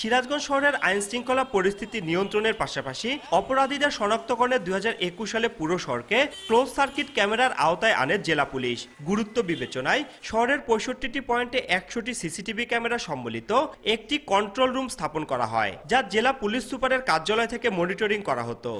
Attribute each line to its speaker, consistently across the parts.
Speaker 1: সিরাজগঞ্জ শহরের আইন শৃঙ্খলা পরিস্থিতি নিয়ন্ত্রণের পাশাপাশি অপরাধীদের শনাক্তকরণে দু হাজার একুশ সালে পুরো শহরকে ক্লোজ সার্কিট ক্যামেরার আওতায় আনে জেলা পুলিশ। গুরুত্ব বিবেচনায় শহরের পঁয়ষট্টিটি পয়েন্টে একশোটি সিসিটিভি ক্যামেরা সম্বলিত একটি কন্ট্রোল রুম স্থাপন করা হয়, যা জেলা পুলিশ সুপারের কার্যালয় থেকে মনিটরিং করা হতো।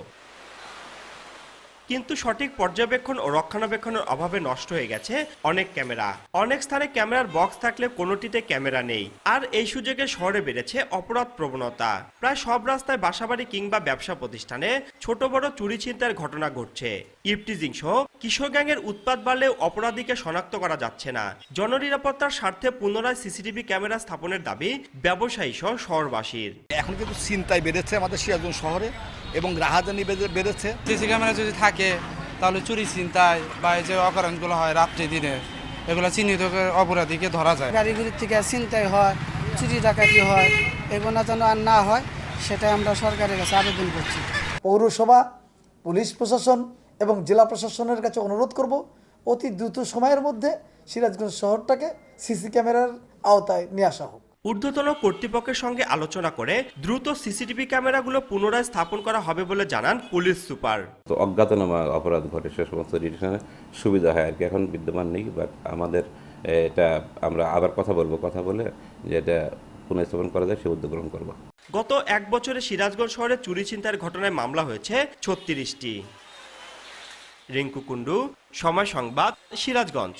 Speaker 1: কিন্তু সঠিক পর্যবেক্ষণ ও রক্ষণাবেক্ষণের অভাবে নষ্ট হয়ে গেছে অনেক ক্যামেরা। অনেক স্থানে ক্যামেরার বক্স থাকলে কোনোটিতে ক্যামেরা নেই। আর এই সুযোগে শহরে বেড়েছে অপরাধ প্রবণতা। প্রায় সব রাস্তায় বাসাবাড়ি কিংবা ব্যবসা প্রতিষ্ঠানে ছোট বড় চুরি ছিনতাইয়ের ঘটনা ঘটছে। ইফটিজিং সহ কিশোর গ্যাংয়ের উৎপাদ বাড়লেও অপরাধীকে শনাক্ত করা যাচ্ছে না। জননিরাপত্তার স্বার্থে পুনরায় সিসিটিভি ক্যামেরা স্থাপনের দাবি ব্যবসায়ী সহ শহরবাসীর।
Speaker 2: এখন কিন্তু চিন্তায় বেড়েছে আমাদের সিরাজগঞ্জ শহরে এবং রাহাজানি বেড়ে- বেড়েছে।
Speaker 3: সিসি ক্যামেরা যদি থাকে তাহলে চুরি চিন্তায় বা এই যে অকারণগুলো হয় রাত্রি দিনে এগুলো চিহ্নিত অপরাধীকে ধরা যায়।
Speaker 4: গাড়িগুলির থেকে ছিনতাই হয় চুরি ডাকাতি হয় এগুলো যেন আর না হয় সেটাই আমরা সরকারের কাছে আবেদন করছি।
Speaker 5: পৌরসভা পুলিশ প্রশাসন এবং জেলা প্রশাসনের কাছে অনুরোধ করব অতি দ্রুত সময়ের মধ্যে সিরাজগঞ্জ শহরটাকে সিসি ক্যামেরার আওতায় নিয়ে আসা হোক।
Speaker 1: ঊর্ধ্বতন কর্তৃপক্ষের সঙ্গে আলোচনা করে দ্রুত সিসিটিভি ক্যামেরাগুলো পুনরায় স্থাপন করা হবে বলে জানান পুলিশ সুপার।
Speaker 6: তো অজ্ঞাতনামা অপরাধ ঘটে সে সমস্ত ডিটেকশনে সুবিধা হয় আর কি। এখন বিদ্যমান নেই বাট আমাদের এটা আমরা আবার কথা বলব কথা বলে যে এটা পুনঃস্থাপন করা যায় সে উদ্যোগ গ্রহণ করব।
Speaker 1: গত এক বছরে সিরাজগঞ্জ শহরে চুরি ছিনতাইয়ের ঘটনায় মামলা হয়েছে ছত্রিশটি। রিঙ্কু কুণ্ডু সময় সংবাদ সিরাজগঞ্জ।